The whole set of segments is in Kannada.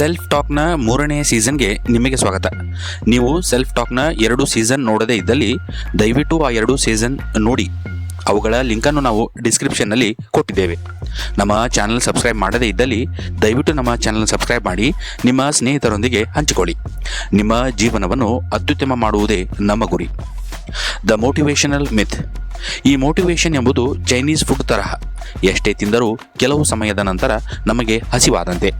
ಸೆಲ್ಫ್ ಟಾಕ್ನ ಮೂರನೇ ಸೀಸನ್ಗೆ ನಿಮಗೆ ಸ್ವಾಗತ. ನೀವು ಸೆಲ್ಫ್ ಟಾಕ್ನ ಎರಡು ಸೀಸನ್ ನೋಡದೇ ಇದ್ದಲ್ಲಿ ದಯವಿಟ್ಟು ಆ ಎರಡು ಸೀಸನ್ ನೋಡಿ. ಅವುಗಳ ಲಿಂಕನ್ನು ನಾವು ಡಿಸ್ಕ್ರಿಪ್ಷನ್ನಲ್ಲಿ ಕೊಟ್ಟಿದ್ದೇವೆ. ನಮ್ಮ ಚಾನಲ್ ಸಬ್ಸ್ಕ್ರೈಬ್ ಮಾಡದೇ ಇದ್ದಲ್ಲಿ ದಯವಿಟ್ಟು ನಮ್ಮ ಚಾನಲ್ ಸಬ್ಸ್ಕ್ರೈಬ್ ಮಾಡಿ, ನಿಮ್ಮ ಸ್ನೇಹಿತರೊಂದಿಗೆ ಹಂಚಿಕೊಳ್ಳಿ. ನಿಮ್ಮ ಜೀವನವನ್ನು ಅತ್ಯುತ್ತಮ ಮಾಡುವುದೇ ನಮ್ಮ ಗುರಿ. ದ ಮೋಟಿವೇಶನಲ್ ಮಿತ್ ಈ ಮೋಟಿವೇಶನ್ ಎಂಬುದು ಚೈನೀಸ್ ಫುಡ್ ತರಹ. ಎಷ್ಟೇ ತಿಂದರೂ ಕೆಲವು ಸಮಯದ ನಂತರ ನಮಗೆ ಹಸಿವಾದಂತೆ.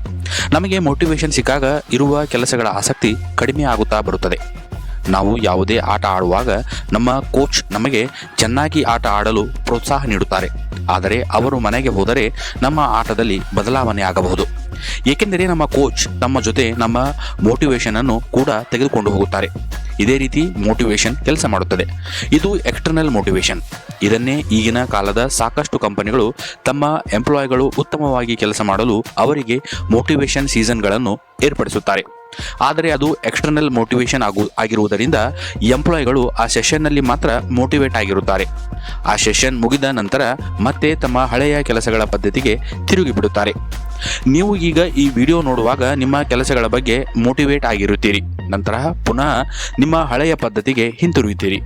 ನಮಗೆ ಮೋಟಿವೇಶನ್ ಸಿಕ್ಕಾಗ ಇರುವ ಕೆಲಸಗಳ ಆಸಕ್ತಿ ಕಡಿಮೆ ಆಗುತ್ತಾ ಬರುತ್ತದೆ. ನಾವು ಯಾವುದೇ ಆಟ ಆಡುವಾಗ ನಮ್ಮ ಕೋಚ್ ನಮಗೆ ಚೆನ್ನಾಗಿ ಆಟ ಆಡಲು ಪ್ರೋತ್ಸಾಹ ನೀಡುತ್ತಾರೆ. ಆದರೆ ಅವರು ಮನೆಗೆ ಹೋದರೆ ನಮ್ಮ ಆಟದಲ್ಲಿ ಬದಲಾವಣೆ ಆಗಬಹುದು. ಏಕೆಂದರೆ ನಮ್ಮ ಕೋಚ್ ನಮ್ಮ ಜೊತೆ ನಮ್ಮ ಮೋಟಿವೇಶನ್ ಅನ್ನು ಕೂಡ ತೆಗೆದುಕೊಂಡು ಹೋಗುತ್ತಾರೆ. ಇದೇ ರೀತಿ ಮೋಟಿವೇಶನ್ ಕೆಲಸ ಮಾಡುತ್ತದೆ. ಇದು ಎಕ್ಸ್ಟರ್ನಲ್ ಮೋಟಿವೇಶನ್ ಇದನ್ನೇ ಈಗಿನ ಕಾಲದ ಸಾಕಷ್ಟು ಕಂಪನಿಗಳು ತಮ್ಮ ಎಂಪ್ಲಾಯ್ಗಳು ಉತ್ತಮವಾಗಿ ಕೆಲಸ ಮಾಡಲು ಅವರಿಗೆ ಮೋಟಿವೇಶನ್ ಸೀಸನ್ಗಳನ್ನು ಏರ್ಪಡಿಸುತ್ತಾರೆ. ಆದರೆ ಅದು ಎಕ್ಸ್ಟರ್ನಲ್ ಮೋಟಿವೇಶನ್ ಆಗು, ಆಗಿರುವುದರಿಂದ ಎಂಪ್ಲಾಯ್ಗಳು ಆ ಸೆಷನ್ನಲ್ಲಿ ಮಾತ್ರ ಮೋಟಿವೇಟ್ ಆಗಿರುತ್ತಾರೆ. ಆ ಸೆಷನ್ ಮುಗಿದ ನಂತರ ಮತ್ತೆ ತಮ್ಮ ಹಳೆಯ ಕೆಲಸಗಳ ಪದ್ಧತಿಗೆ ತಿರುಗಿ ಬಿಡುತ್ತಾರೆ. ನೀವು ಈಗ ಈ ವಿಡಿಯೋ ನೋಡುವಾಗ ನಿಮ್ಮ ಕೆಲಸಗಳ ಬಗ್ಗೆ ಮೋಟಿವೇಟ್ ಆಗಿರುತ್ತೀರಿ. ನಂತರ ಪುನಃ ನಿಮ್ಮ ಹಳೆಯ ಪದ್ಧತಿಗೆ ಹಿಂತಿರುಗುತ್ತೀರಿ.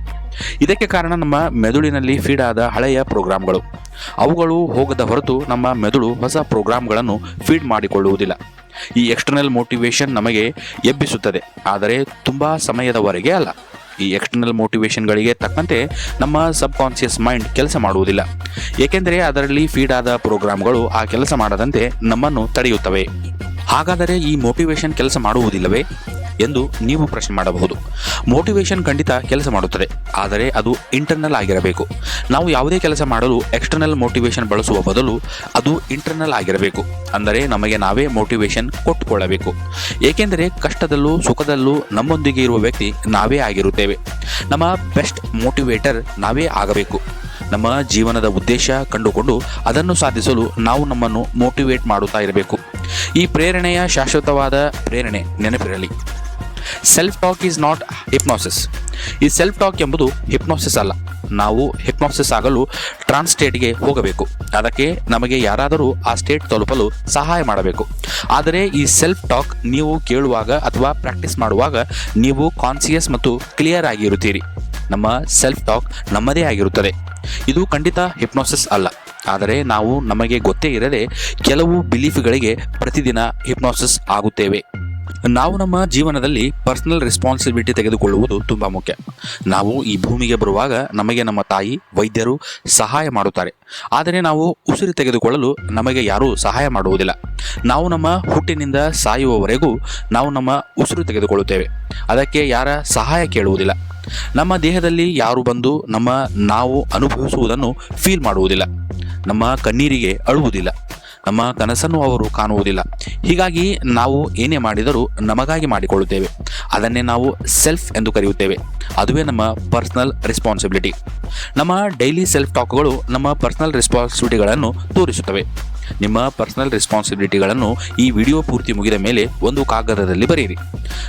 ಇದಕ್ಕೆ ಕಾರಣ ನಮ್ಮ ಮೆದುಳಿನಲ್ಲಿ ಫೀಡ್ ಆದ ಹಳೆಯ ಪ್ರೋಗ್ರಾಮ್ಗಳು. ಅವುಗಳು ಹೋಗದ ಹೊರತು ನಮ್ಮ ಮೆದುಳು ಹೊಸ ಪ್ರೋಗ್ರಾಮ್ಗಳನ್ನು ಫೀಡ್ ಮಾಡಿಕೊಳ್ಳುವುದಿಲ್ಲ. ಈ ಎಕ್ಸ್ಟರ್ನಲ್ ಮೋಟಿವೇಶನ್ ನಮಗೆ ಎಬ್ಬಿಸುತ್ತದೆ. ಆದರೆ ತುಂಬ ಸಮಯದವರೆಗೆ ಅಲ್ಲ. ಈ ಎಕ್ಸ್ಟರ್ನಲ್ ಮೋಟಿವೇಶನ್ಗಳಿಗೆ ತಕ್ಕಂತೆ ನಮ್ಮ ಸಬ್ ಕಾನ್ಸಿಯಸ್ ಮೈಂಡ್ ಕೆಲಸ ಮಾಡುವುದಿಲ್ಲ. ಏಕೆಂದರೆ ಅದರಲ್ಲಿ ಫೀಡ್ ಆದ ಪ್ರೋಗ್ರಾಮ್ಗಳು ಆ ಕೆಲಸ ಮಾಡದಂತೆ ನಮ್ಮನ್ನು ತಡೆಯುತ್ತವೆ. ಹಾಗಾದರೆ ಈ ಮೋಟಿವೇಶನ್ ಕೆಲಸ ಮಾಡುವುದಿಲ್ಲವೇ? ಎಂದು ನೀವು ಪ್ರಶ್ನೆ ಮಾಡಬಹುದು. ಮೋಟಿವೇಶನ್ ಖಂಡಿತ ಕೆಲಸ ಮಾಡುತ್ತದೆ. ಆದರೆ ಅದು ಇಂಟರ್ನಲ್ ಆಗಿರಬೇಕು. ನಾವು ಯಾವುದೇ ಕೆಲಸ ಮಾಡಲು ಎಕ್ಸ್ಟರ್ನಲ್ ಮೋಟಿವೇಶನ್ ಬಳಸುವ ಬದಲು ಅದು ಇಂಟರ್ನಲ್ ಆಗಿರಬೇಕು. ಅಂದರೆ ನಮಗೆ ನಾವೇ ಮೋಟಿವೇಶನ್ ಕೊಟ್ಟುಕೊಳ್ಳಬೇಕು. ಏಕೆಂದರೆ ಕಷ್ಟದಲ್ಲೂ ಸುಖದಲ್ಲೂ ನಮ್ಮೊಂದಿಗೆ ಇರುವ ವ್ಯಕ್ತಿ ನಾವೇ ಆಗಿರುತ್ತೇವೆ. ನಮ್ಮ ಬೆಸ್ಟ್ ಮೋಟಿವೇಟರ್ ನಾವೇ ಆಗಬೇಕು. ನಮ್ಮ ಜೀವನದ ಉದ್ದೇಶ ಕಂಡುಕೊಂಡು ಅದನ್ನು ಸಾಧಿಸಲು ನಾವು ನಮ್ಮನ್ನು ಮೋಟಿವೇಟ್ ಮಾಡುತ್ತಾ ಇರಬೇಕು. ಈ ಪ್ರೇರಣೆಯ ಶಾಶ್ವತವಾದ ಪ್ರೇರಣೆ ನೆನಪಿರಲಿ. Self talk is not hypnosis ಈ ಸೆಲ್ಫ್ ಟಾಕ್ ಎಂಬುದು ಹಿಪ್ನೋಸಿಸ್ ಅಲ್ಲ. ನಾವು ಹಿಪ್ನೋಸಿಸ್ ಆಗಲು ಟ್ರಾನ್ಸ್ ಸ್ಟೇಟ್ಗೆ ಹೋಗಬೇಕು. ಅದಕ್ಕೆ ನಮಗೆ ಯಾರಾದರೂ ಆ ಸ್ಟೇಟ್ ತಲುಪಲು ಸಹಾಯ ಮಾಡಬೇಕು. ಆದರೆ ಈ ಸೆಲ್ಫ್ ಟಾಕ್ ನೀವು ಕೇಳುವಾಗ ಅಥವಾ ಪ್ರಾಕ್ಟೀಸ್ ಮಾಡುವಾಗ ನೀವು ಕಾನ್ಸಿಯಸ್ ಮತ್ತು ಕ್ಲಿಯರ್ ಆಗಿರುತ್ತೀರಿ ನಮ್ಮ ಸೆಲ್ಫ್ ಟಾಕ್ ನಮ್ಮದೇ ಆಗಿರುತ್ತದೆ. ಇದು ಖಂಡಿತ ಹಿಪ್ನೋಸಿಸ್ ಅಲ್ಲ. ಆದರೆ ನಾವು ನಮಗೆ ಗೊತ್ತೇ ಇರದೆ ಕೆಲವು ಬಿಲೀಫ್ಗಳಿಗೆ ಪ್ರತಿದಿನ ಹಿಪ್ನೋಸಿಸ್ ಆಗುತ್ತೇವೆ. ನಾವು ನಮ್ಮ ಜೀವನದಲ್ಲಿ ಪರ್ಸನಲ್ ರೆಸ್ಪಾನ್ಸಿಬಿಲಿಟಿ ತೆಗೆದುಕೊಳ್ಳುವುದು ತುಂಬ ಮುಖ್ಯ. ನಾವು ಈ ಭೂಮಿಗೆ ಬರುವಾಗ ನಮಗೆ ನಮ್ಮ ತಾಯಿ, ವೈದ್ಯರು ಸಹಾಯ ಮಾಡುತ್ತಾರೆ. ಆದರೆ ನಾವು ಉಸಿರು ತೆಗೆದುಕೊಳ್ಳಲು ನಮಗೆ ಯಾರೂ ಸಹಾಯ ಮಾಡುವುದಿಲ್ಲ. ನಾವು ನಮ್ಮ ಹುಟ್ಟಿನಿಂದ ಸಾಯುವವರೆಗೂ ನಾವು ನಮ್ಮ ಉಸಿರು ತೆಗೆದುಕೊಳ್ಳುತ್ತೇವೆ. ಅದಕ್ಕೆ ಯಾರ ಸಹಾಯ ಕೇಳುವುದಿಲ್ಲ. ನಮ್ಮ ದೇಹದಲ್ಲಿ ಯಾರು ಬಂದು ನಮ್ಮ ನಾವು ಅನುಭವಿಸುವುದನ್ನು ಫೀಲ್ ಮಾಡುವುದಿಲ್ಲ. ನಮ್ಮ ಕಣ್ಣೀರಿಗೆ ಅಳುವುದಿಲ್ಲ. ನಮ್ಮ ಕನಸನ್ನು ಅವರು ಕಾಣುವುದಿಲ್ಲ. ಹೀಗಾಗಿ ನಾವು ಏನೇ ಮಾಡಿದರೂ ನಮಗಾಗಿ ಮಾಡಿಕೊಳ್ಳುತ್ತೇವೆ. ಅದನ್ನೇ ನಾವು ಸೆಲ್ಫ್ ಎಂದು ಕರೆಯುತ್ತೇವೆ. ಅದುವೇ ನಮ್ಮ ಪರ್ಸನಲ್ ರೆಸ್ಪಾನ್ಸಿಬಿಲಿಟಿ ನಮ್ಮ ಡೈಲಿ ಸೆಲ್ಫ್ ಟಾಕ್ಗಳು ನಮ್ಮ ಪರ್ಸನಲ್ ರೆಸ್ಪಾನ್ಸಿಬಿಲಿಟಿಗಳನ್ನು ತೋರಿಸುತ್ತವೆ. ನಿಮ್ಮ ಪರ್ಸನಲ್ ರೆಸ್ಪಾನ್ಸಿಬಿಲಿಟಿಗಳನ್ನು ಈ ವಿಡಿಯೋ ಪೂರ್ತಿ ಮುಗಿದ ಮೇಲೆ ಒಂದು ಕಾಗದದಲ್ಲಿ ಬರೆಯಿರಿ.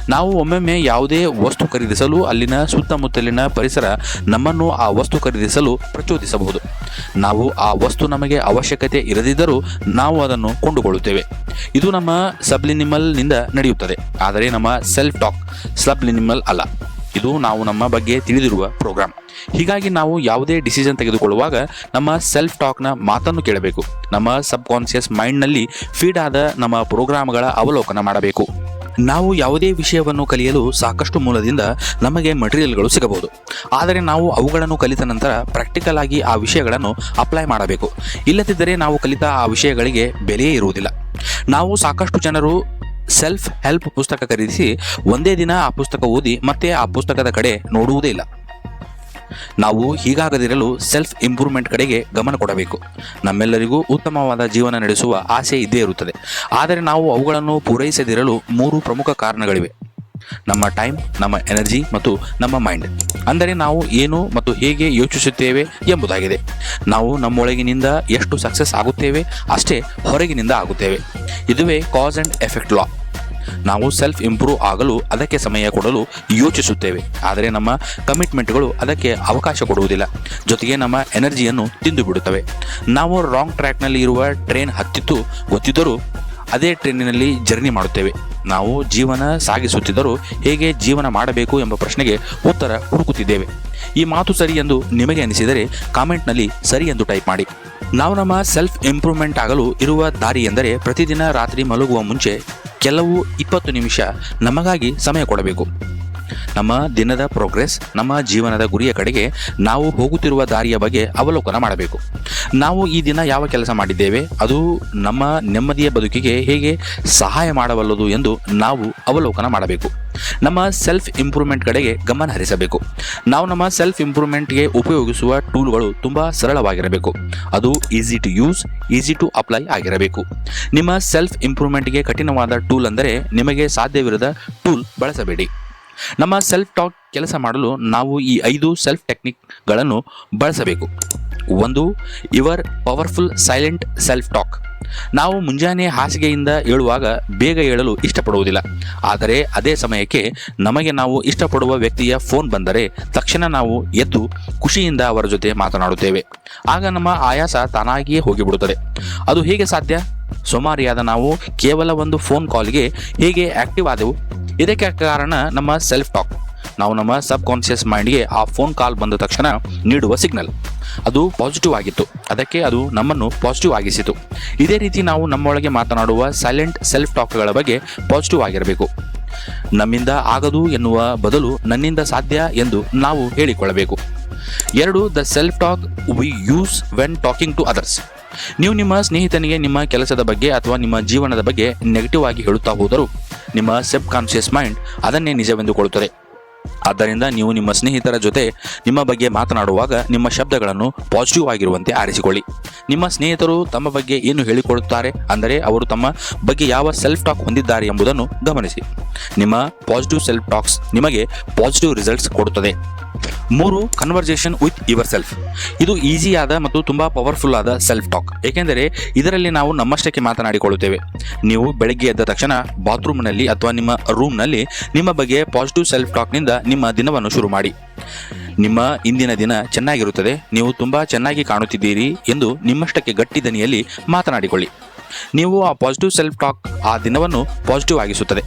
ನಾವು ಒಮ್ಮೊಮ್ಮೆ ಯಾವುದೇ ವಸ್ತು ಖರೀದಿಸಲು ಅಲ್ಲಿನ ಸುತ್ತಮುತ್ತಲಿನ ಪರಿಸರ ನಮ್ಮನ್ನು ಆ ವಸ್ತು ಖರೀದಿಸಲು ಪ್ರಚೋದಿಸಬಹುದು. ನಾವು ಆ ವಸ್ತು ನಮಗೆ ಅವಶ್ಯಕತೆ ಇರದಿದ್ದರೂ ನಾವು ಅದನ್ನು ಕೊಂಡುಕೊಳ್ಳುತ್ತೇವೆ. ಇದು ನಮ್ಮ ಸಬ್ಲಿನಿಮಲ್ನಿಂದ ನಡೆಯುತ್ತದೆ. ಆದರೆ ನಮ್ಮ ಸೆಲ್ಫ್ ಟಾಕ್ ಸಬ್ಲಿನಿಮಲ್ ಅಲ್ಲ. ಇದು ನಾವು ನಮ್ಮ ಬಗ್ಗೆ ತಿಳಿದಿರುವ ಪ್ರೋಗ್ರಾಮ್. ಹೀಗಾಗಿ ನಾವು ಯಾವುದೇ ಡಿಸಿಷನ್ ತೆಗೆದುಕೊಳ್ಳುವಾಗ ನಮ್ಮ ಸೆಲ್ಫ್ ಟಾಕ್ನ ಮಾತನ್ನು ಕೇಳಬೇಕು. ನಮ್ಮ ಸಬ್ ಕಾನ್ಷಿಯಸ್ ಮೈಂಡ್ನಲ್ಲಿ ಫೀಡ್ ಆದ ನಮ್ಮ ಪ್ರೋಗ್ರಾಮ್ಗಳ ಅವಲೋಕನ ಮಾಡಬೇಕು. ನಾವು ಯಾವುದೇ ವಿಷಯವನ್ನು ಕಲಿಯಲು ಸಾಕಷ್ಟು ಮೂಲದಿಂದ ನಮಗೆ ಮಟೀರಿಯಲ್ಗಳು ಸಿಗಬಹುದು. ಆದರೆ ನಾವು ಅವುಗಳನ್ನು ಕಲಿತ ನಂತರ ಪ್ರಾಕ್ಟಿಕಲ್ ಆಗಿ ಆ ವಿಷಯಗಳನ್ನು ಅಪ್ಲೈ ಮಾಡಬೇಕು. ಇಲ್ಲದಿದ್ದರೆ ನಾವು ಕಲಿತ ಆ ವಿಷಯಗಳಿಗೆ ಬೆಲೆಯೇ ಇರುವುದಿಲ್ಲ. ನಾವು ಸಾಕಷ್ಟು ಜನರು ಸೆಲ್ಫ್ ಹೆಲ್ಪ್ ಪುಸ್ತಕ ಖರೀದಿಸಿ ಒಂದೇ ದಿನ ಆ ಪುಸ್ತಕ ಓದಿ ಮತ್ತೆ ಆ ಪುಸ್ತಕದ ಕಡೆ ನೋಡುವುದೇ ಇಲ್ಲ. ನಾವು ಹೀಗಾಗದಿರಲು ಸೆಲ್ಫ್ ಇಂಪ್ರೂವ್ಮೆಂಟ್ ಕಡೆಗೆ ಗಮನ ಕೊಡಬೇಕು. ನಮ್ಮೆಲ್ಲರಿಗೂ ಉತ್ತಮವಾದ ಜೀವನ ನಡೆಸುವ ಆಸೆ ಇದ್ದೇ ಇರುತ್ತದೆ. ಆದರೆ ನಾವು ಅವುಗಳನ್ನು ಪೂರೈಸದಿರಲು ಮೂರು ಪ್ರಮುಖ ಕಾರಣಗಳಿವೆ. ನಮ್ಮ ಟೈಮ್ ನಮ್ಮ ಎನರ್ಜಿ ಮತ್ತು ನಮ್ಮ ಮೈಂಡ್ ಅಂದರೆ ನಾವು ಏನು ಮತ್ತು ಹೇಗೆ ಯೋಚಿಸುತ್ತೇವೆ ಎಂಬುದಾಗಿದೆ. ನಾವು ನಮ್ಮೊಳಗಿನಿಂದ ಎಷ್ಟು ಸಕ್ಸಸ್ ಆಗುತ್ತೇವೆ ಅಷ್ಟೇ ಹೊರಗಿನಿಂದ ಆಗುತ್ತೇವೆ. ಇದುವೇ ಕಾಸ್ ಆ್ಯಂಡ್ ಎಫೆಕ್ಟ್ ಲಾ ನಾವು ಸೆಲ್ಫ್ ಇಂಪ್ರೂವ್ ಆಗಲು, ಅದಕ್ಕೆ ಸಮಯ ಕೊಡಲು ಯೋಚಿಸುತ್ತೇವೆ. ಆದರೆ ನಮ್ಮ ಕಮಿಟ್ಮೆಂಟ್ಗಳು ಅದಕ್ಕೆ ಅವಕಾಶ ಕೊಡುವುದಿಲ್ಲ. ಜೊತೆಗೆ ನಮ್ಮ ಎನರ್ಜಿಯನ್ನು ತಿಂದು ಬಿಡುತ್ತವೆ ನಾವು ರಾಂಗ್ ಟ್ರ್ಯಾಕ್ನಲ್ಲಿ ಇರುವ ಟ್ರೈನ್ ಹತ್ತಿತ್ತು, ಗೊತ್ತಿದ್ದರೂ ಅದೇ ಟ್ರೈನಿನಲ್ಲಿ ಜರ್ನಿ ಮಾಡುತ್ತೇವೆ. ನಾವು ಜೀವನ ಸಾಗಿಸುತ್ತಿದ್ದರೂ ಹೇಗೆ ಜೀವನ ಮಾಡಬೇಕು ಎಂಬ ಪ್ರಶ್ನೆಗೆ ಉತ್ತರ ಹುಡುಕುತ್ತಿದ್ದೇವೆ. ಈ ಮಾತು ಸರಿ ಎಂದು ನಿಮಗೆ ಅನಿಸಿದರೆ ಕಾಮೆಂಟ್ನಲ್ಲಿ ಸರಿ ಎಂದು ಟೈಪ್ ಮಾಡಿ. ನಾವು ನಮ್ಮ ಸೆಲ್ಫ್ ಇಂಪ್ರೂವ್ಮೆಂಟ್ ಆಗಲು ಇರುವ ದಾರಿ ಎಂದರೆ ಪ್ರತಿದಿನ ರಾತ್ರಿ ಮಲಗುವ ಮುಂಚೆ ಕೆಲವು ಇಪ್ಪತ್ತು ನಿಮಿಷ ನಮಗಾಗಿ ಸಮಯ ಕೊಡಬೇಕು. ನಮ್ಮ ದಿನದ ಪ್ರೋಗ್ರೆಸ್ ನಮ್ಮ ಜೀವನದ ಗುರಿಯ ಕಡೆಗೆ ನಾವು ಹೋಗುತ್ತಿರುವ ದಾರಿಯ ಬಗ್ಗೆ ಅವಲೋಕನ ಮಾಡಬೇಕು. ನಾವು ಈ ದಿನ ಯಾವ ಕೆಲಸ ಮಾಡಿದ್ದೇವೆ? ಅದು ನಮ್ಮ ನೆಮ್ಮದಿಯ ಬದುಕಿಗೆ ಹೇಗೆ ಸಹಾಯ ಮಾಡಬಲ್ಲದು ಎಂದು ನಾವು ಅವಲೋಕನ ಮಾಡಬೇಕು. ನಮ್ಮ ಸೆಲ್ಫ್ ಇಂಪ್ರೂವ್ಮೆಂಟ್ ಕಡೆಗೆ ಗಮನ ಹರಿಸಬೇಕು. ನಾವು ನಮ್ಮ ಸೆಲ್ಫ್ ಇಂಪ್ರೂವ್ಮೆಂಟ್ಗೆ ಉಪಯೋಗಿಸುವ ಟೂಲ್ಗಳು ತುಂಬ ಸರಳವಾಗಿರಬೇಕು. ಅದು easy to use easy to apply ಆಗಿರಬೇಕು. ನಿಮ್ಮ ಸೆಲ್ಫ್ ಇಂಪ್ರೂವ್ಮೆಂಟ್ಗೆ ಕಠಿಣವಾದ ಟೂಲ್ ಅಂದರೆ ನಿಮಗೆ ಸಾಧ್ಯವಿರದ ಟೂಲ್ ಬಳಸಬೇಡಿ. ನಮ್ಮ ಸೆಲ್ಫ್ ಟಾಕ್ ಕೆಲಸ ಮಾಡಲು ನಾವು ಈ ಐದು ಸೆಲ್ಫ್ ಟೆಕ್ನಿಕ್ಗಳನ್ನು ಬಳಸಬೇಕು. ಒಂದು your powerful silent self talk ನಾವು ಮುಂಜಾನೆ ಹಾಸಿಗೆಯಿಂದ ಏಳುವಾಗ ಬೇಗ ಏಳಲು ಇಷ್ಟಪಡುವುದಿಲ್ಲ. ಆದರೆ ಅದೇ ಸಮಯಕ್ಕೆ ನಮಗೆ ನಾವು ಇಷ್ಟಪಡುವ ವ್ಯಕ್ತಿಯ ಫೋನ್ ಬಂದರೆ ತಕ್ಷಣ ನಾವು ಎದ್ದು ಖುಷಿಯಿಂದ ಅವರ ಜೊತೆ ಮಾತನಾಡುತ್ತೇವೆ. ಆಗ ನಮ್ಮ ಆಯಾಸ ತಾನಾಗಿಯೇ ಹೋಗಿಬಿಡುತ್ತದೆ. ಅದು ಹೇಗೆ ಸಾಧ್ಯ? ಸೋಮಾರಿಯಾದ ನಾವು ಕೇವಲ ಒಂದು ಫೋನ್ ಕಾಲ್ಗೆ ಹೇಗೆ ಆಕ್ಟಿವ್ ಆದೆವು? ಇದಕ್ಕೆ ಕಾರಣ ನಮ್ಮ ಸೆಲ್ಫ್ ಟಾಕ್ ನಾವು ನಮ್ಮ ಸಬ್ ಕಾನ್ಷಿಯಸ್ ಮೈಂಡ್ಗೆ ಆ ಫೋನ್ ಕಾಲ್ ಬಂದ ತಕ್ಷಣ ನೀಡುವ ಸಿಗ್ನಲ್ ಅದು ಪಾಸಿಟಿವ್ ಆಗಿತ್ತು. ಅದಕ್ಕೆ ಅದು ನಮ್ಮನ್ನು ಪಾಸಿಟಿವ್ ಆಗಿಸಿತು. ಇದೇ ರೀತಿ ನಾವು ನಮ್ಮೊಳಗೆ ಮಾತನಾಡುವ ಸೈಲೆಂಟ್ ಸೆಲ್ಫ್ ಟಾಕ್ಗಳ ಬಗ್ಗೆ ಪಾಸಿಟಿವ್ ಆಗಿರಬೇಕು. ನಮ್ಮಿಂದ ಆಗದು ಎನ್ನುವ ಬದಲು ನನ್ನಿಂದ ಸಾಧ್ಯ ಎಂದು ನಾವು ಹೇಳಿಕೊಳ್ಳಬೇಕು. ಎರಡು the self talk we use when talking to others ನೀವು ನಿಮ್ಮ ಸ್ನೇಹಿತನಿಗೆ ನಿಮ್ಮ ಕೆಲಸದ ಬಗ್ಗೆ ಅಥವಾ ನಿಮ್ಮ ಜೀವನದ ಬಗ್ಗೆ ನೆಗೆಟಿವ್ ಆಗಿ ಹೇಳುತ್ತಾ ಹೋದರೂ ನಿಮ್ಮ ಸೆಬ್ ಕಾನ್ಷಿಯಸ್ ಮೈಂಡ್ ಅದನ್ನೇ ನಿಜವೆಂದುಕೊಳ್ಳುತ್ತದೆ ಆದ್ದರಿಂದ ನೀವು ನಿಮ್ಮ ಸ್ನೇಹಿತರ ಜೊತೆ ನಿಮ್ಮ ಬಗ್ಗೆ ಮಾತನಾಡುವಾಗ ನಿಮ್ಮ ಶಬ್ದಗಳನ್ನು ಪಾಸಿಟಿವ್ ಆಗಿರುವಂತೆ ಆರಿಸಿಕೊಳ್ಳಿ. ನಿಮ್ಮ ಸ್ನೇಹಿತರು ತಮ್ಮ ಬಗ್ಗೆ ಏನು ಹೇಳಿಕೊಳ್ಳುತ್ತಾರೆ ಅಂದರೆ ಅವರು ತಮ್ಮ ಬಗ್ಗೆ ಯಾವ ಸೆಲ್ಫ್ ಟಾಕ್ ಹೊಂದಿದ್ದಾರೆ ಎಂಬುದನ್ನು ಗಮನಿಸಿ. ನಿಮ್ಮ ಪಾಸಿಟಿವ್ ಸೆಲ್ಫ್ ಟಾಕ್ಸ್ ನಿಮಗೆ ಪಾಸಿಟಿವ್ ರಿಸಲ್ಟ್ಸ್ ಕೊಡುತ್ತದೆ. ಮೂರು ಕನ್ವರ್ಜೇಷನ್ ವಿತ್ ಯುವರ್ ಸೆಲ್ಫ್ ಇದು ಈಸಿಯಾದ ಮತ್ತು ತುಂಬ ಪವರ್ಫುಲ್ ಆದ ಸೆಲ್ಫ್ ಟಾಕ್ ಏಕೆಂದರೆ ಇದರಲ್ಲಿ ನಾವು ನಮ್ಮಷ್ಟಕ್ಕೆ ಮಾತನಾಡಿಕೊಳ್ಳುತ್ತೇವೆ. ನೀವು ಬೆಳಗ್ಗೆ ಎದ್ದ ತಕ್ಷಣ ಬಾತ್ರೂಮ್ನಲ್ಲಿ ಅಥವಾ ನಿಮ್ಮ ರೂಮ್ನಲ್ಲಿ ನಿಮ್ಮ ಬಗ್ಗೆ ಪಾಸಿಟಿವ್ ಸೆಲ್ಫ್ ಟಾಕ್ನಿಂದ ನಿಮ್ಮ ದಿನವನ್ನು ಶುರು ಮಾಡಿ. ನಿಮ್ಮ ಇಂದಿನ ದಿನ ಚೆನ್ನಾಗಿರುತ್ತದೆ, ನೀವು ತುಂಬ ಚೆನ್ನಾಗಿ ಕಾಣುತ್ತಿದ್ದೀರಿ ಎಂದು ನಿಮ್ಮಷ್ಟಕ್ಕೆ ಗಟ್ಟಿ ದನಿಯಲ್ಲಿ ಮಾತನಾಡಿಕೊಳ್ಳಿ. ನೀವು ಆ ಪಾಸಿಟಿವ್ ಸೆಲ್ಫ್ ಟಾಕ್ ಆ ದಿನವನ್ನು ಪಾಸಿಟಿವ್ ಆಗಿಸುತ್ತದೆ.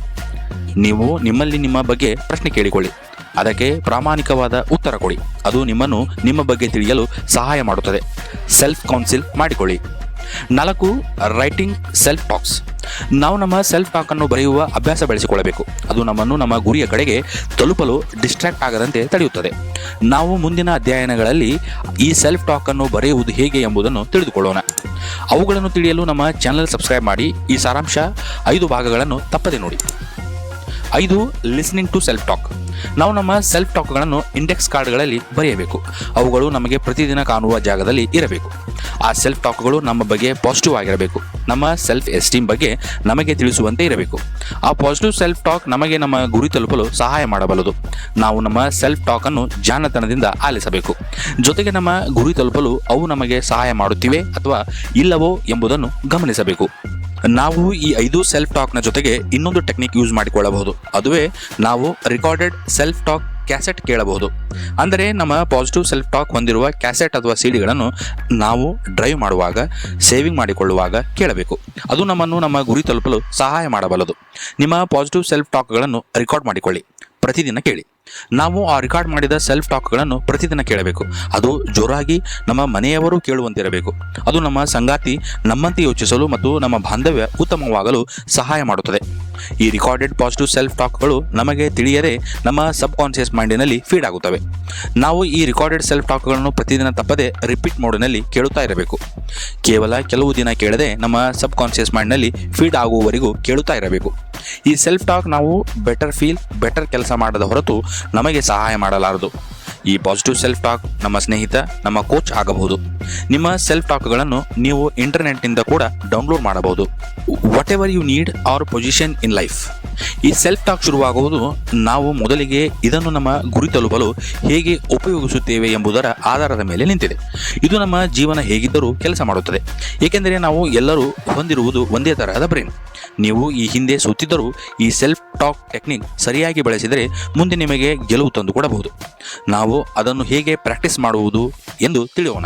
ನೀವು ನಿಮ್ಮಲ್ಲಿ ನಿಮ್ಮ ಬಗ್ಗೆ ಪ್ರಶ್ನೆ ಕೇಳಿಕೊಳ್ಳಿ. ಅದಕ್ಕೆ ಪ್ರಾಮಾಣಿಕವಾದ ಉತ್ತರ ಕೊಡಿ. ಅದು ನಿಮ್ಮನ್ನು ನಿಮ್ಮ ಬಗ್ಗೆ ತಿಳಿಯಲು ಸಹಾಯ ಮಾಡುತ್ತದೆ. ಸೆಲ್ಫ್ ಕೌನ್ಸಿಲ್ ಮಾಡಿಕೊಳ್ಳಿ. ನಾಲ್ಕು ರೈಟಿಂಗ್ ಸೆಲ್ಫ್ ಟಾಕ್ಸ್ ನಾವು ನಮ್ಮ ಸೆಲ್ಫ್ ಟಾಕ್ ಅನ್ನು ಬರೆಯುವ ಅಭ್ಯಾಸ ಬೆಳೆಸಿಕೊಳ್ಳಬೇಕು. ಅದು ನಮ್ಮನ್ನು ನಮ್ಮ ಗುರಿಯ ಕಡೆಗೆ ತಲುಪಲು ಡಿಸ್ಟ್ರಾಕ್ಟ್ ಆಗದಂತೆ ತಡೆಯುತ್ತದೆ. ನಾವು ಮುಂದಿನ ಅಧ್ಯಯನಗಳಲ್ಲಿ ಈ ಸೆಲ್ಫ್ ಟಾಕ್ ಅನ್ನು ಬರೆಯುವುದು ಹೇಗೆ ಎಂಬುದನ್ನು ತಿಳಿದುಕೊಳ್ಳೋಣ. ಅವುಗಳನ್ನು ತಿಳಿಯಲು ನಮ್ಮ ಚಾನಲ್ ಸಬ್ಸ್ಕ್ರೈಬ್ ಮಾಡಿ. ಈ ಸಾರಾಂಶ ಐದು ಭಾಗಗಳನ್ನು ತಪ್ಪದೆ ನೋಡಿ. ಐದು ಲಿಸ್ನಿಂಗ್ ಟು ಸೆಲ್ಫ್ ಟಾಕ್ ನಾವು ನಮ್ಮ ಸೆಲ್ಫ್ ಟಾಕ್ಗಳನ್ನು ಇಂಡೆಕ್ಸ್ ಕಾರ್ಡ್ಗಳಲ್ಲಿ ಬರೆಯಬೇಕು. ಅವುಗಳು ನಮಗೆ ಪ್ರತಿದಿನ ಕಾಣುವ ಜಾಗದಲ್ಲಿ ಇರಬೇಕು. ಆ ಸೆಲ್ಫ್ ಟಾಕ್ಗಳು ನಮ್ಮ ಬಗ್ಗೆ ಪಾಸಿಟಿವ್ ಆಗಿರಬೇಕು. ನಮ್ಮ ಸೆಲ್ಫ್ ಎಸ್ಟೀಮ್ ಬಗ್ಗೆ ನಮಗೆ ತಿಳಿಸುವಂತೆ ಇರಬೇಕು. ಆ ಪಾಸಿಟಿವ್ ಸೆಲ್ಫ್ ಟಾಕ್ ನಮಗೆ ನಮ್ಮ ಗುರಿ ತಲುಪಲು ಸಹಾಯ ಮಾಡಬಲ್ಲದು. ನಾವು ನಮ್ಮ ಸೆಲ್ಫ್ ಟಾಕನ್ನು ಜಾಣತನದಿಂದ ಆಲಿಸಬೇಕು. ಜೊತೆಗೆ ನಮ್ಮ ಗುರಿ ತಲುಪಲು ಅವು ನಮಗೆ ಸಹಾಯ ಮಾಡುತ್ತಿವೆ ಅಥವಾ ಇಲ್ಲವೋ ಎಂಬುದನ್ನು ಗಮನಿಸಬೇಕು. ನಾವು ಈ ಐದು ಸೆಲ್ಫ್ ಟಾಕ್ನ ಜೊತೆಗೆ ಇನ್ನೊಂದು ಟೆಕ್ನಿಕ್ ಯೂಸ್ ಮಾಡಿಕೊಳ್ಳಬಹುದು. ಅದುವೇ ನಾವು ರೆಕಾರ್ಡೆಡ್ ಸೆಲ್ಫ್ ಟಾಕ್ ಕ್ಯಾಸೆಟ್ ಕೇಳಬಹುದು. ಅಂದರೆ ನಮ್ಮ ಪಾಸಿಟಿವ್ ಸೆಲ್ಫ್ ಟಾಕ್ ಹೊಂದಿರುವ ಕ್ಯಾಸೆಟ್ ಅಥವಾ ಸಿಡಿಗಳನ್ನು ನಾವು ಡ್ರೈವ್ ಮಾಡುವಾಗ ಸೇವಿಂಗ್ ಮಾಡಿಕೊಳ್ಳುವಾಗ ಕೇಳಬೇಕು. ಅದು ನಮ್ಮನ್ನು ನಮ್ಮ ಗುರಿ ತಲುಪಲು ಸಹಾಯ ಮಾಡಬಲ್ಲದು. ನಿಮ್ಮ ಪಾಸಿಟಿವ್ ಸೆಲ್ಫ್ ಟಾಕ್ಗಳನ್ನು ರೆಕಾರ್ಡ್ ಮಾಡಿಕೊಳ್ಳಿ. ಪ್ರತಿದಿನ ಕೇಳಿ. ನಾವು ಆ ರೆಕಾರ್ಡ್ ಮಾಡಿದ ಸೆಲ್ಫ್ ಟಾಕ್ಗಳನ್ನು ಪ್ರತಿದಿನ ಕೇಳಬೇಕು. ಅದು ಜೋರಾಗಿ ನಮ್ಮ ಮನೆಯವರು ಕೇಳುವಂತಿರಬೇಕು. ಅದು ನಮ್ಮ ಸಂಗಾತಿ ನಮ್ಮಂತೆ ಯೋಚಿಸಲು ಮತ್ತು ನಮ್ಮ ಬಾಂಧವ್ಯ ಉತ್ತಮವಾಗಲು ಸಹಾಯ ಮಾಡುತ್ತದೆ. ಈ ರಿಕಾರ್ಡೆಡ್ ಪಾಸಿಟಿವ್ ಸೆಲ್ಫ್ ಟಾಕ್ಗಳು ನಮಗೆ ತಿಳಿಯದೆ ನಮ್ಮ ಸಬ್ ಕಾನ್ಷಿಯಸ್ ಮೈಂಡಿನಲ್ಲಿ ಫೀಡ್ ಆಗುತ್ತವೆ. ನಾವು ಈ ರೆಕಾರ್ಡೆಡ್ ಸೆಲ್ಫ್ ಟಾಕ್ಗಳನ್ನು ಪ್ರತಿದಿನ ತಪ್ಪದೆ ರಿಪೀಟ್ ಮೋಡಿನಲ್ಲಿ ಕೇಳುತ್ತಾ ಇರಬೇಕು. ಕೇವಲ ಕೆಲವು ದಿನ ಕೇಳದೆ ನಮ್ಮ ಸಬ್ ಕಾನ್ಷಿಯಸ್ ಮೈಂಡ್ನಲ್ಲಿ ಫೀಡ್ ಆಗುವವರೆಗೂ ಕೇಳುತ್ತಾ ಇರಬೇಕು. ಈ ಸೆಲ್ಫ್ ಟಾಕ್ ನಾವು ಬೆಟರ್ ಫೀಲ್ ಬೆಟರ್ ಕೆಲಸ ಮಾಡದ ಹೊರತು ನಮಗೆ ಸಹಾಯ ಮಾಡಲಾರದು. ಈ ಪಾಸಿಟಿವ್ ಸೆಲ್ಫ್ ಟಾಕ್ ನಮ್ಮ ಸ್ನೇಹಿತ, ನಮ್ಮ ಕೋಚ್ ಆಗಬಹುದು. ನಿಮ್ಮ ಸೆಲ್ಫ್ ಟಾಕ್ಗಳನ್ನು ನೀವು ಇಂಟರ್ನೆಟ್ನಿಂದ ಕೂಡ ಡೌನ್ಲೋಡ್ ಮಾಡಬಹುದು. Whatever you need our position in life ಈ ಸೆಲ್ಫ್ ಟಾಕ್ ಶುರುವಾಗುವುದು ನಾವು ಮೊದಲಿಗೆ ಇದನ್ನು ನಮ್ಮ ಗುರಿ ತಲುಪಲು ಹೇಗೆ ಉಪಯೋಗಿಸುತ್ತೇವೆ ಎಂಬುದರ ಆಧಾರದ ಮೇಲೆ ನಿಂತಿದೆ. ಇದು ನಮ್ಮ ಜೀವನ ಹೇಗಿದ್ದರೂ ಕೆಲಸ ಮಾಡುತ್ತದೆ. ಏಕೆಂದರೆ ನಾವು ಎಲ್ಲರೂ ಹೊಂದಿರುವುದು ಒಂದೇ ತರಹದ ಬ್ರೈನ್ ನೀವು ಈ ಹಿಂದೆ ಸುತ್ತಿದ್ದರೂ ಈ ಸೆಲ್ಫ್ ಟಾಕ್ ಟೆಕ್ನಿಕ್ ಸರಿಯಾಗಿ ಬಳಸಿದರೆ ಮುಂದೆ ನಿಮಗೆ ಗೆಲುವು ತಂದು ಕೊಡಬಹುದು ನಾವು ಅದನ್ನು ಹೇಗೆ ಪ್ರಾಕ್ಟೀಸ್ ಮಾಡುವುದು ಎಂದು ತಿಳಿಯೋಣ.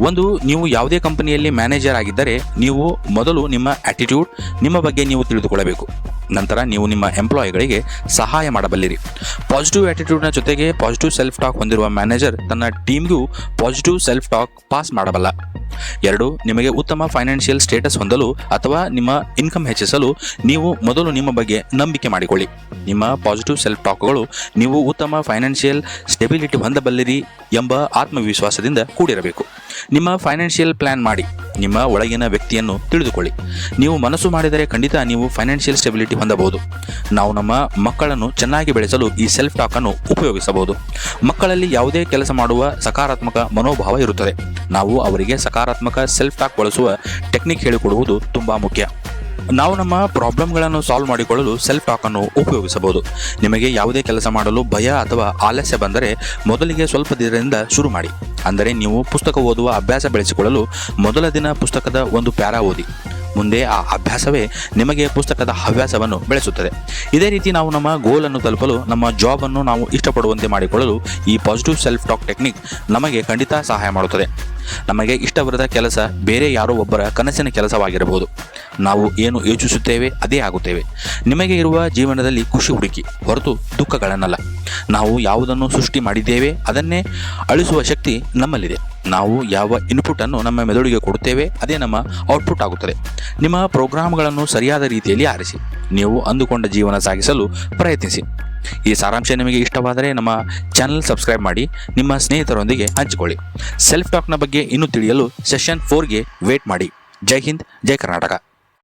ಒಂದು, ನೀವು ಯಾವುದೇ ಕಂಪನಿಯಲ್ಲಿ ಮ್ಯಾನೇಜರ್ ಆಗಿದ್ದರೆ ನೀವು ಮೊದಲು ನಿಮ್ಮ ಆಟಿಟ್ಯೂಡ್ ನಿಮ್ಮ ಬಗ್ಗೆ ನೀವು ತಿಳಿದುಕೊಳ್ಳಬೇಕು. ನಂತರ ನೀವು ನಿಮ್ಮ ಎಂಪ್ಲಾಯಿಗಳಿಗೆ ಸಹಾಯ ಮಾಡಬಲ್ಲಿರಿ. ಪಾಸಿಟಿವ್ ಆಟಿಟ್ಯೂಡ್ನ ಜೊತೆಗೆ ಪಾಸಿಟಿವ್ ಸೆಲ್ಫ್ ಟಾಕ್ ಹೊಂದಿರುವ ಮ್ಯಾನೇಜರ್ ತನ್ನ ಟೀಮ್ಗೂ ಪಾಸಿಟಿವ್ ಸೆಲ್ಫ್ ಟಾಕ್ ಪಾಸ್ ಮಾಡಬಲ್ಲ. ಎರಡು, ನಿಮಗೆ ಉತ್ತಮ ಫೈನಾನ್ಷಿಯಲ್ ಸ್ಟೇಟಸ್ ಹೊಂದಲು ಅಥವಾ ನಿಮ್ಮ ಇನ್ಕಮ್ ಹೆಚ್ಚಿಸಲು ನೀವು ಮೊದಲು ನಿಮ್ಮ ಬಗ್ಗೆ ನಂಬಿಕೆ ಮಾಡಿಕೊಳ್ಳಿ. ನಿಮ್ಮ ಪಾಸಿಟಿವ್ ಸೆಲ್ಫ್ ಟಾಕ್ಗಳು ನೀವು ಉತ್ತಮ ಫೈನಾನ್ಷಿಯಲ್ ಸ್ಟೆಬಿಲಿಟಿ ಹೊಂದಬಲ್ಲಿರಿ ಎಂಬ ಆತ್ಮವಿಶ್ವಾಸದಿಂದ ಕೂಡಿರಬೇಕು. ನಿಮ್ಮ ಫೈನಾನ್ಷಿಯಲ್ ಪ್ಲಾನ್ ಮಾಡಿ. ನಿಮ್ಮ ಒಳಗಿನ ವ್ಯಕ್ತಿಯನ್ನು ತಿಳಿದುಕೊಳ್ಳಿ. ನೀವು ಮನಸ್ಸು ಮಾಡಿದರೆ ಖಂಡಿತ ನೀವು ಫೈನಾನ್ಷಿಯಲ್ ಸ್ಟೆಬಿಲಿಟಿ ಹೊಂದಬಹುದು. ನಾವು ನಮ್ಮ ಮಕ್ಕಳನ್ನು ಚೆನ್ನಾಗಿ ಬೆಳೆಸಲು ಈ ಸೆಲ್ಫ್ ಟಾಕ್ ಅನ್ನು ಉಪಯೋಗಿಸಬಹುದು. ಮಕ್ಕಳಲ್ಲಿ ಯಾವುದೇ ಕೆಲಸ ಮಾಡುವ ಸಕಾರಾತ್ಮಕ ಮನೋಭಾವ ಇರುತ್ತದೆ. ನಾವು ಅವರಿಗೆ ಸಕಾರಾತ್ಮಕ ಸೆಲ್ಫ್ ಟಾಕ್ ಬಳಸುವ ಟೆಕ್ನಿಕ್ ಹೇಳಿಕೊಡುವುದು ತುಂಬಾ ಮುಖ್ಯ. ನಾವು ನಮ್ಮ ಪ್ರಾಬ್ಲಮ್ಗಳನ್ನು ಸಾಲ್ವ್ ಮಾಡಿಕೊಳ್ಳಲು ಸೆಲ್ಫ್ ಟಾಕ್ ಅನ್ನು ಉಪಯೋಗಿಸಬಹುದು. ನಿಮಗೆ ಯಾವುದೇ ಕೆಲಸ ಮಾಡಲು ಭಯ ಅಥವಾ ಆಲಸ್ಯ ಬಂದರೆ ಮೊದಲಿಗೆ ಸ್ವಲ್ಪ ದಿನದಿಂದ ಶುರು ಮಾಡಿ. ಅಂದರೆ ನೀವು ಪುಸ್ತಕ ಓದುವ ಅಭ್ಯಾಸ ಬೆಳೆಸಿಕೊಳ್ಳಲು ಮೊದಲ ದಿನ ಪುಸ್ತಕದ ಒಂದು ಪ್ಯಾರಾ ಓದಿ. ಮುಂದೆ ಆ ಅಭ್ಯಾಸವೇ ನಿಮಗೆ ಪುಸ್ತಕದ ಹವ್ಯಾಸವನ್ನು ಬೆಳೆಸುತ್ತದೆ. ಇದೇ ರೀತಿ ನಾವು ನಮ್ಮ ಗೋಲನ್ನು ತಲುಪಲು, ನಮ್ಮ ಜಾಬನ್ನು ನಾವು ಇಷ್ಟಪಡುವಂತೆ ಮಾಡಿಕೊಳ್ಳಲು ಈ ಪಾಸಿಟಿವ್ ಸೆಲ್ಫ್ ಟಾಕ್ ಟೆಕ್ನಿಕ್ ನಮಗೆ ಖಂಡಿತ ಸಹಾಯ ಮಾಡುತ್ತದೆ. ನಮಗೆ ಇಷ್ಟವಿರದ ಕೆಲಸ ಬೇರೆ ಯಾರೋ ಒಬ್ಬರ ಕನಸಿನ ಕೆಲಸವಾಗಿರಬಹುದು. ನಾವು ಏನು ಯೋಚಿಸುತ್ತೇವೆ ಅದೇ ಆಗುತ್ತೇವೆ. ನಿಮಗೆ ಇರುವ ಜೀವನದಲ್ಲಿ ಖುಷಿ ಹುಡುಕಿ, ಹೊರತು ದುಃಖಗಳನ್ನಲ್ಲ. ನಾವು ಯಾವುದನ್ನು ಸೃಷ್ಟಿ ಮಾಡಿದ್ದೇವೆ ಅದನ್ನೇ ಅಳಿಸುವ ಶಕ್ತಿ ನಮ್ಮಲ್ಲಿದೆ. ನಾವು ಯಾವ ಇನ್ಪುಟನ್ನು ನಮ್ಮ ಮೆದುಳಿಗೆ ಕೊಡುತ್ತೇವೆ, ಅದೇ ನಮ್ಮ ಔಟ್ಪುಟ್ ಆಗುತ್ತದೆ. ನಿಮ್ಮ ಪ್ರೋಗ್ರಾಮ್ಗಳನ್ನು ಸರಿಯಾದ ರೀತಿಯಲ್ಲಿ ಆರಿಸಿ, ನೀವು ಅಂದುಕೊಂಡ ಜೀವನ ಸಾಗಿಸಲು ಪ್ರಯತ್ನಿಸಿ. ಈ ಸಾರಾಂಶ ನಿಮಗೆ ಇಷ್ಟವಾದರೆ ನಮ್ಮ ಚಾನಲ್ ಸಬ್ಸ್ಕ್ರೈಬ್ ಮಾಡಿ, ನಿಮ್ಮ ಸ್ನೇಹಿತರೊಂದಿಗೆ ಹಂಚಿಕೊಳ್ಳಿ. ಸೆಲ್ಫ್ ಟಾಕ್ನ ಬಗ್ಗೆ ಇನ್ನೂ ತಿಳಿಯಲು ಸೆಷನ್ ಫೋರ್ಗೆ ವೇಟ್ ಮಾಡಿ. ಜೈ ಹಿಂದ್, ಜೈ ಕರ್ನಾಟಕ.